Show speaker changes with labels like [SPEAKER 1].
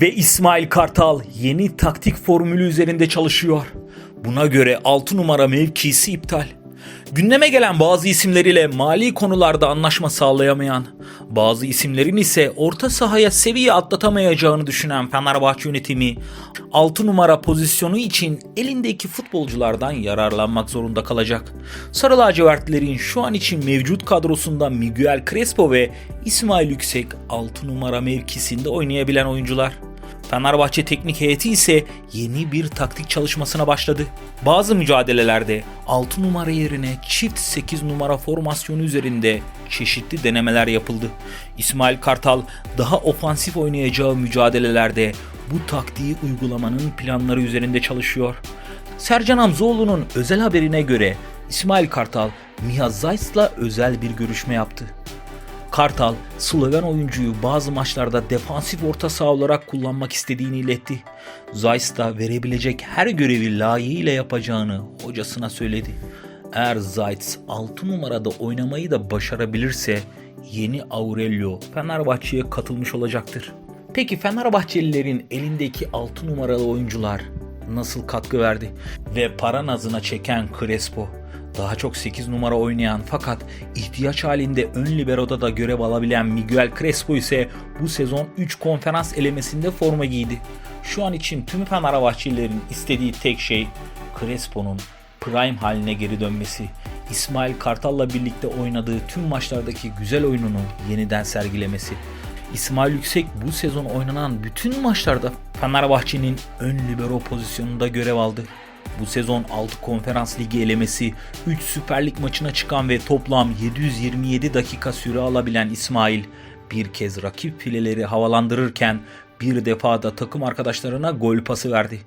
[SPEAKER 1] Ve İsmail Kartal yeni taktik formülü üzerinde çalışıyor. Buna göre 6 numara mevkisi iptal. Gündeme gelen bazı isimleriyle mali konularda anlaşma sağlayamayan, bazı isimlerin ise orta sahaya seviye atlatamayacağını düşünen Fenerbahçe yönetimi 6 numara pozisyonu için elindeki futbolculardan yararlanmak zorunda kalacak. Sarı lacivertlerin şu an için mevcut kadrosunda Miguel Crespo ve İsmail Yüksek 6 numara mevkisinde oynayabilen oyuncular. Fenerbahçe teknik heyeti ise yeni bir taktik çalışmasına başladı. Bazı mücadelelerde 6 numara yerine çift 8 numara formasyonu üzerinde çeşitli denemeler yapıldı. İsmail Kartal daha ofansif oynayacağı mücadelelerde bu taktiği uygulamanın planları üzerinde çalışıyor. Sercan Hamzoğlu'nun özel haberine göre İsmail Kartal Miha Zayt'la özel bir görüşme yaptı. Kartal, Sloven oyuncuyu bazı maçlarda defansif orta saha olarak kullanmak istediğini iletti. Zeiss da verebilecek her görevi layığıyla yapacağını hocasına söyledi. Eğer Zayt 6 numarada oynamayı da başarabilirse yeni Aurelio Fenerbahçe'ye katılmış olacaktır. Peki Fenerbahçelilerin elindeki 6 numaralı oyuncular nasıl katkı verdi? Ve para nazına çeken Crespo daha çok 8 numara oynayan fakat ihtiyaç halinde ön libero'da da görev alabilen Miguel Crespo ise bu sezon 3 konferans elemesinde forma giydi. Şu an için tüm Fenerbahçelilerin istediği tek şey Crespo'nun prime haline geri dönmesi. İsmail Kartal'la birlikte oynadığı tüm maçlardaki güzel oyununu yeniden sergilemesi. İsmail Yüksek bu sezon oynanan bütün maçlarda Fenerbahçe'nin ön libero pozisyonunda görev aldı. Bu sezon 6 konferans ligi elemesi, 3 Süper Lig maçına çıkan ve toplam 727 dakika süre alabilen İsmail bir kez rakip fileleri havalandırırken bir defa da takım arkadaşlarına gol pası verdi.